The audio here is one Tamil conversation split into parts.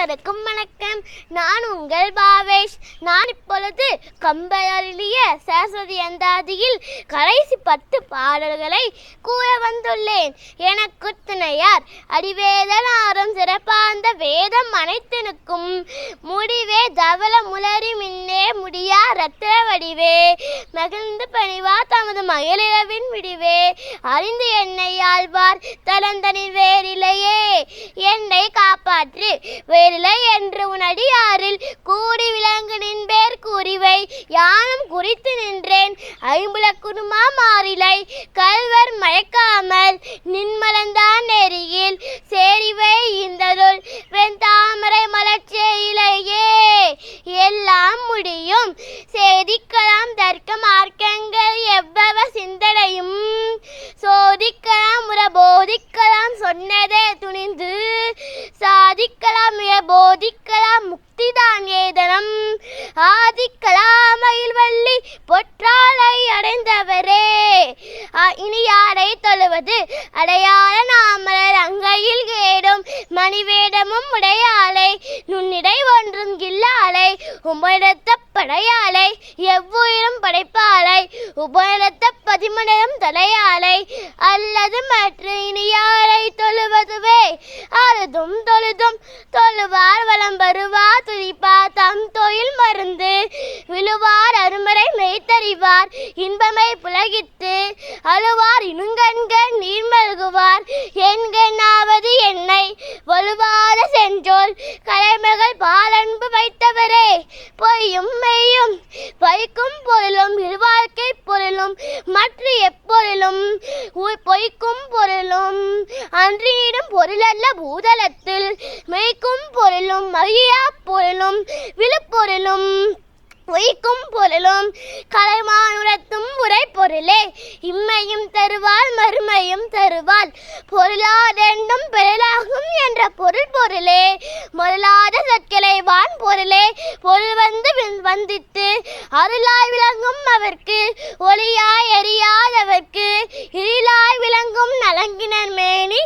அனைவருக்கும் வணக்கம். நான் உங்கள் பாவேஷ். நான் இப்பொழுது கம்பளரிய சரஸ்வதி அந்தாதியில் கடைசி பத்து பாடல்களை கூற வந்துள்ளேன். எனக்கு துணையார் அடிவேதனாரும் சிறப்பார்ந்த வேதம் அனைத்தினுக்கும் முடிவே தவள முல ரத்திர வடிவே. மகிழ்ந்து பணிவா தமது மகளிரவின் விடிவே. அறிந்து என்னை ஆழ்வார் தலந்தனின் வேறிலையே என்னை காப்பாற்று வேறிலை என்று உனடியாரில் கூடி விளங்கு நின்பேர் கூறிவை. யானும் குறித்து நின்றேன் ஐம்புல குருமா மாறிலை. கல்வர் மயக்காமல் நின்மலந்தான் நெறியில். சேரிவை இந்த ஆதிக்கலாம் மயில்வள்ளி பொற்றாலை அடைந்தவரே. இனி யாரை தொழுவது? அடையாள நாமலர் அங்கையில் கேடும் மணிவேடமும் உடையாலை நுண்ணிடை ஒன்றும் இல்லாலை உபயத்த படையாலை எவ்வுயிரும் படைப்பாளை உபயத்த பதிமணம் தலையாலை அல்லது மற்ற இனி யாரை தொழுவதுவே? அழுதும் தொழுதும் தொழு மெய்த்தறிவார் இன்பமை புலகித்து அழுவார் இனுங்கண்கள் நீர் மல்குவார் என்கண்ணாவது என்னை வலுவார சென்றோர் கலைமகள் பாலன்பு வைத்தவரே. பொய்யும் மெய்யும் பொய்க்கும் பொருளும் இருவாழ்க்கை பொருளும் மற்ற எப்பொருளும் உ- பொய்க்கும் பொருளும் அன்றியிடும் பொருளல்ல பூதலத்தில் மெய்க்கும் பொருளும் மகிழா பொருளும் விழுப்பொருளும் பொய்க்கும் பொருளும் கலைமானுரத்தும் உரை பொருளே இம்மையும் தருவாள் மறுமையும் தருவாள். பொருளாதெண்டும் பெறலாகும் என்ற பொருள் பொருளே. முதலாத சற்களை வான் பொருளே. பொருள் வந்து வந்தித்து அருளாய் விளங்கும் அவர்க்கு. ஒளியாய் எரியாதவர்க்கு இருளாய் விளங்கும் நலங்கினர் மேனி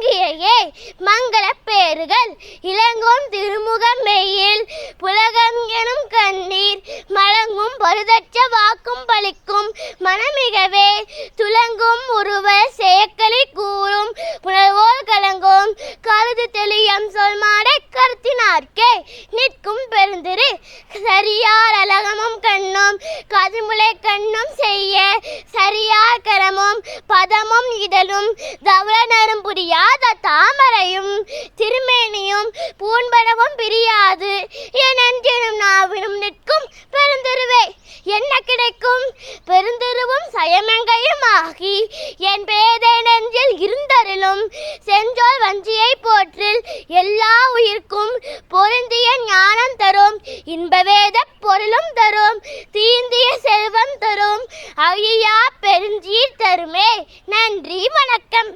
இலங்கையே மங்கள பேறுகள். இளங்கும் திருமுகம் மெயில் புலகம் எனும் கண்ணீர் மலங்கும் பருதற்ற வாக்கும் பலிக்கும் மனமிகவே. துலங்கும் உருவ செயக்களி கூறும் புலவோல் கலங்கும் கருது தெளியம் சொல் மாடை கருத்தினார்க்கே. நிற்கும் பெருந்திரு சரியார் அலகமும் கண்ணும் கதிமுலை கண்ணும் செய்ய கரமும் பதமும் இதழும் தவளநரும் புரியாத தாமரையும் திருமேனியும் பூண்படவும் பிரியாது. என் அன்றினும் நாவினும் நிற்கும் பெருந்திருவே என்ன கிடைக்கும்? பெருந்திருவும் சயமங்கையும் ஆகி என் பேதை நெஞ்சில் இருந்தருளும் செஞ்சோல் வஞ்சியை போற்றில் எல்லா ஐயா பெருஞ்சீர் தருமே. நன்றி வணக்கம்.